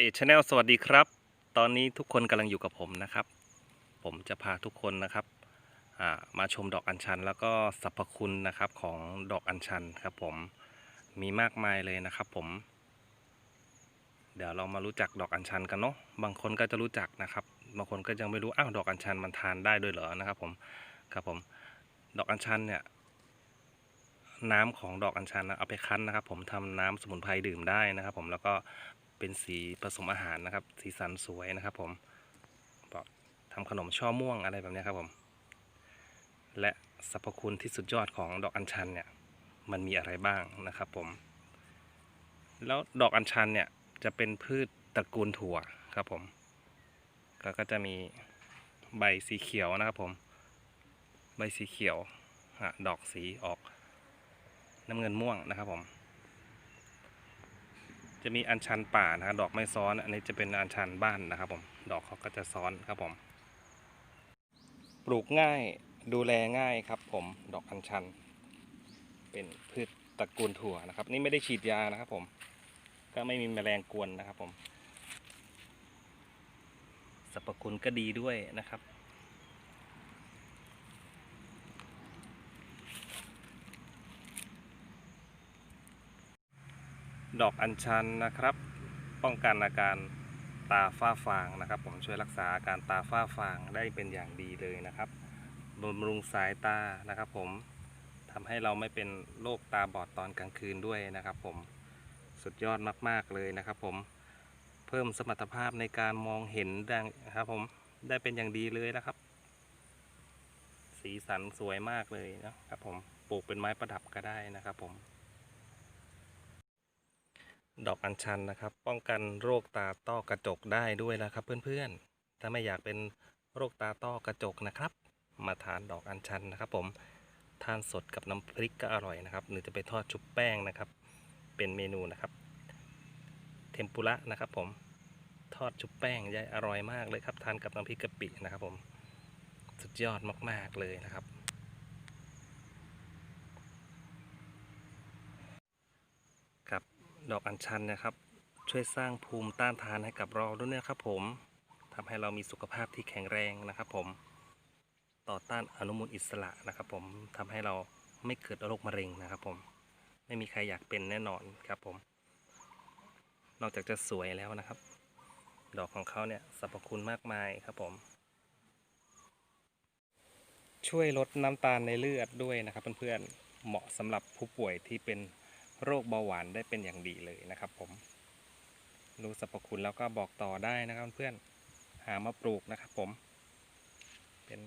เอ็ดชแนลสวัสดีครับ ตอนนี้ทุกคนกำลังอยู่กับผมนะครับ ผมจะพาทุกคนนะครับมาชมดอกอัญชัน แล้วก็สรรพคุณนะครับของดอกอัญชันครับผมมีมากมายเลยนะครับผม เดี๋ยวเรามารู้จักดอกอัญชันกันเนาะบางคนก็จะรู้จักนะครับ บางคนก็ยังไม่รู้อ้าวดอกอัญชันมันทานได้ด้วยเหรอนะครับผมครับผมดอกอัญชันเนี่ยน้ำของดอกอัญชันนะเอาไปคั้นนะครับ ผมทำน้ำสมุนไพรดื่มได้นะครับ ผมแล้วก็ เป็นสีผสมอาหารนะครับ สีสันสวยนะครับ ผมบอกทำขนมช่อม่วงอะไรแบบนี้ครับผม และสรรพคุณที่สุดยอดของดอกอัญชันเนี่ย มันมีอะไรบ้างนะครับผม แล้วดอกอัญชันเนี่ยจะเป็นพืชตระกูลถั่วครับผม ก็จะมีใบสีเขียวนะครับผม ใบสีเขียวดอกสีออกน้ำเงินม่วงนะครับผม จะมีอัญชันป่านะครับดอกไม่ซ้อน อันนี้จะเป็นอัญชันบ้านนะครับผมดอกเขาก็จะซ้อนครับผม ปลูกง่ายดูแลง่ายครับ ผมดอกอัญชัน เป็นพืชตระกูลถั่วนะครับ นี่ไม่ได้ฉีดยานะครับผม ก็ไม่มีแมลงกวนนะครับผมสรรพคุณก็ดีด้วยนะครับ ดอกอัญชันนะครับ ป้องกันอาการตาฝ้าฟางนะครับ ผมช่วยรักษาอาการตาฝ้าฟางได้เป็นอย่างดีเลยนะครับบำรุงสายตานะครับ ผมทำให้เราไม่เป็นโรคตาบอดตอนกลางคืนด้วยนะครับ ผมสุดยอดมาก ๆ เลยนะครับ ผมเพิ่มสมรรถภาพในการมองเห็นดังนะครับ ผมได้เป็นอย่างดีเลยนะครับ สีสันสวยมากเลยนะครับ ผมปลูกเป็นไม้ประดับก็ได้นะครับ ผม ดอกอัญชันนะครับ ป้องกันโรคตาต้อกระจกได้ด้วยนะครับเพื่อนๆ ถ้าไม่อยากเป็นโรคตาต้อกระจกนะครับ มาทานดอกอัญชันนะครับ ผมทานสดกับน้ำพริกก็อร่อยนะครับ หรือจะไปทอดชุบแป้งนะครับ เป็นเมนูนะครับ เทมปุระนะครับ ผมทอดชุบแป้งยายอร่อยมากเลยครับทานกับน้ำพริกกะปินะครับ ผมสุดยอดมากๆเลยนะครับ ครับ ดอกอัญชันนะครับ ช่วยสร้างภูมิต้านทานให้กับเราด้วยนะครับผมทำให้เรามีสุขภาพที่แข็งแรงนะครับผมต่อต้านอนุมูลอิสระนะครับผมทำให้เราไม่เกิดโรคมะเร็งนะครับผมไม่มีใครอยากเป็นแน่นอนครับผม นอกจากจะสวยแล้วนะครับ ดอกของเขาเนี่ยสรรพคุณมากมายครับผม ช่วยลดน้ำตาลในเลือดด้วยนะครับเพื่อนๆเหมาะสำหรับผู้ป่วยที่เป็น โรคเบาหวานได้เป็นอย่างดีเลยนะครับ ผม รู้สรรพคุณแล้วก็บอกต่อได้นะครับเพื่อนหามาปลูกนะครับ ผม เป็น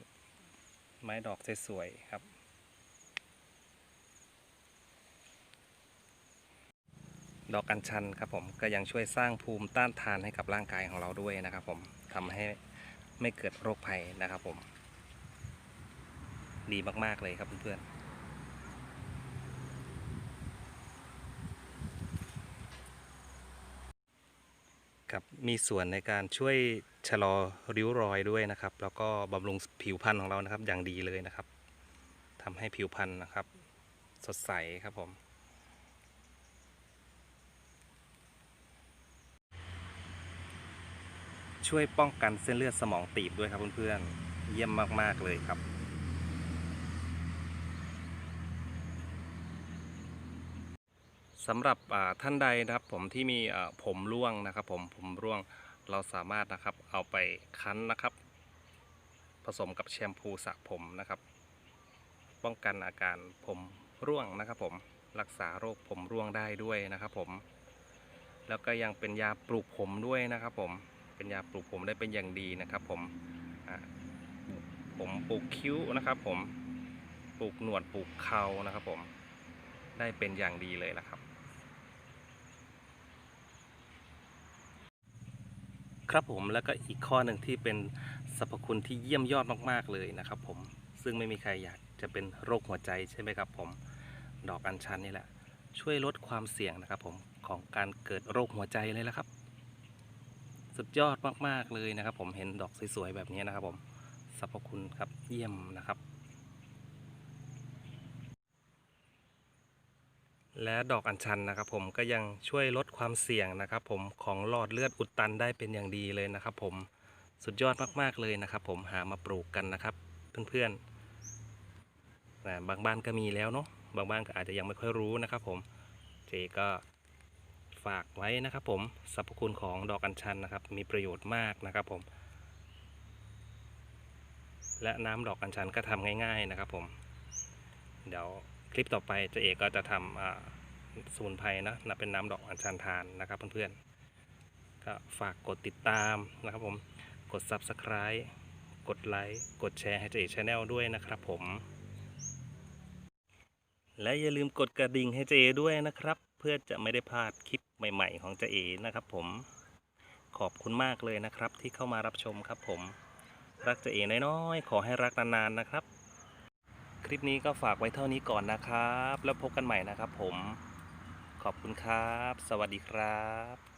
ไม้ดอกสวยๆครับดอกอัญชันครับผมก็ยังช่วยสร้างภูมิต้านทานให้กับร่างกายของเราด้วยนะครับ ผมทำให้ไม่เกิดโรคภัยนะครับ ผม ดีมากๆเลยครับเพื่อนๆ ครับมีส่วนในการช่วยชะลอริ้วรอยด้วยนะครับ แล้วก็บำรุงผิวพรรณของเรานะครับ อย่างดีเลยนะครับทำให้ผิวพรรณนะครับ สดใสครับผมช่วยป้องกันเส้นเลือดสมองตีบด้วยครับเพื่อนๆ เยี่ยมมากๆเลยครับ สำหรับท่านใดนะครับผมที่มีผมร่วงนะครับ ผมผมร่วงเราสามารถนะครับเอาไปคั้นนะครับ ผสมกับแชมพูสระผมนะครับ ป้องกันอาการผมร่วงนะครับ ผมรักษาโรคผมร่วงได้ด้วยนะครับผมแล้วก็ยังเป็นยาปลูกผมด้วยนะครับ ผมเป็นยาปลูกผมได้เป็นอย่างดีนะครับ ผมผมปลูกคิ้วนะครับ ผมปลูกหนวดปลูกเครานะครับ ผมได้เป็นอย่างดีเลยนะครับ ครับผมแล้วก็อีกข้อหนึ่งที่เป็นสรรพคุณที่เยี่ยมยอดมากๆเลยนะครับผมซึ่งไม่มีใครอยากจะเป็นโรคหัวใจใช่ไหมครับผมดอกอัญชันนี่แหละ ช่วยลดความเสี่ยงนะครับผมของการเกิดโรคหัวใจเลยละครับ สุดยอดมากๆเลยนะครับ ผมเห็นดอกสวยๆแบบนี้นะครับ ผมสรรพคุณครับเยี่ยมนะครับ และดอกอัญชันนะครับผมก็ยังช่วยลดความเสี่ยงนะครับผมของหลอดเลือดอุดตันได้เป็นอย่างดีเลยนะครับผมสุดยอดมากๆเลยนะครับผมหามาปลูกกันนะครับเพื่อนๆนะบางบ้านก็มีแล้วเนาะบางบ้านก็อาจจะยังไม่ค่อยรู้นะครับผมเจก็ฝากไว้นะครับผมสรรพคุณของดอกอัญชันนะครับมีประโยชน์มากนะครับผม และน้ำดอกอัญชันก็ทำง่าย ๆนะครับผมเดี๋ยว คลิปต่อไปเจเอกก็จะทำสมุนไพรนะนะเป็นน้ำดอกอัญชันทานนะครับเพื่อนๆก็ฝากกดติดตามนะครับผมกด Subscribe กดไลค์กดแชร์ให้เจเอกชาแนลด้วยนะครับผม และอย่าลืมกดกระดิ่งให้เจเอด้วยนะครับ เพื่อจะไม่ได้พลาดคลิปใหม่ ๆ ของเจเอนะครับผมขอบคุณมากเลยนะครับที่เข้ามารับชมครับผม รักเจเอน้อยๆขอให้รักนานๆนะครับ ลิปนี้ก็ฝากไว้เท่านี้ก่อนนะครับ แล้วพบกันใหม่นะครับผม ขอบคุณครับ สวัสดีครับ